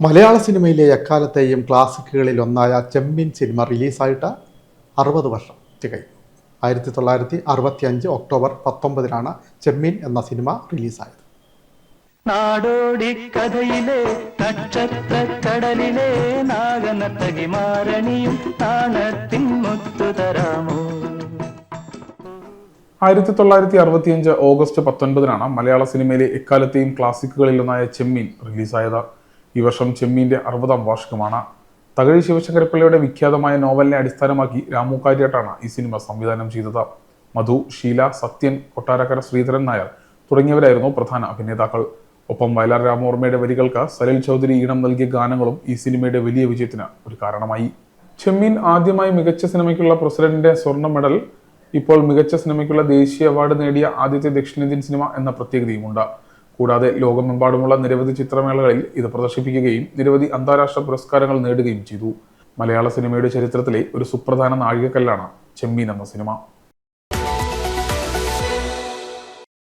മലയാള സിനിമയിലെ എക്കാലത്തെയും ക്ലാസിക്കുകളിൽ ഒന്നായ ചെമ്മിൻ സിനിമ റിലീസായിട്ട് അറുപത് വർഷം തികയും ആയിരത്തി തൊള്ളായിരത്തി അറുപത്തി അഞ്ച് ഒക്ടോബർ പത്തൊമ്പതിനാണ് ചെമ്മീൻ എന്ന സിനിമ റിലീസായത്. നാടോടി കഥയിലെ നക്ഷത്ര കടലിലെ ആയിരത്തി തൊള്ളായിരത്തി അറുപത്തിയഞ്ച് ഓഗസ്റ്റ് പത്തൊൻപതിനാണ് മലയാള സിനിമയിലെ എക്കാലത്തെയും ക്ലാസിക്കുകളിലൊന്നായ ചെമ്മീൻ റിലീസായത്. ഈ വർഷം ചെമ്മീന്റെ അറുപതാം വാർഷികമാണ്. തകഴി ശിവശങ്കരപ്പിള്ളയുടെ വിഖ്യാതമായ നോവലിനെ അടിസ്ഥാനമാക്കി രാമു കാര്യാട്ടാണ് ഈ സിനിമ സംവിധാനം ചെയ്തത്. മധു ഷീല സത്യൻ കൊട്ടാരക്കര ശ്രീധരൻ നായർ തുടങ്ങിയവരായിരുന്നു പ്രധാന അഭിനേതാക്കൾ. ഒപ്പം വയലാർ രാമവർമ്മയുടെ വരികൾക്ക് സലിൽ ചൗധരി ഈണം നൽകിയ ഗാനങ്ങളും ഈ സിനിമയുടെ വലിയ വിജയത്തിന് ഒരു കാരണമായി. ചെമ്മീൻ ആദ്യമായി മികച്ച സിനിമയ്ക്കുള്ള പ്രസിഡന്റിന്റെ സ്വർണ മെഡൽ. ഇപ്പോൾ മികച്ച സിനിമയ്ക്കുള്ള ദേശീയ അവാർഡ് നേടിയ ആദ്യത്തെ ദക്ഷിണേന്ത്യൻ സിനിമ എന്ന പ്രത്യേകതയുമുണ്ട്. കൂടാതെ ലോകമെമ്പാടുമുള്ള നിരവധി ചിത്രമേളകളിൽ ഇത് പ്രദർശിപ്പിക്കുകയും നിരവധി അന്താരാഷ്ട്ര പുരസ്കാരങ്ങൾ നേടുകയും ചെയ്തു. മലയാള സിനിമയുടെ ചരിത്രത്തിലെ ഒരു സുപ്രധാന നാഴികക്കല്ലാണ് ചെമ്മീൻ എന്ന സിനിമ.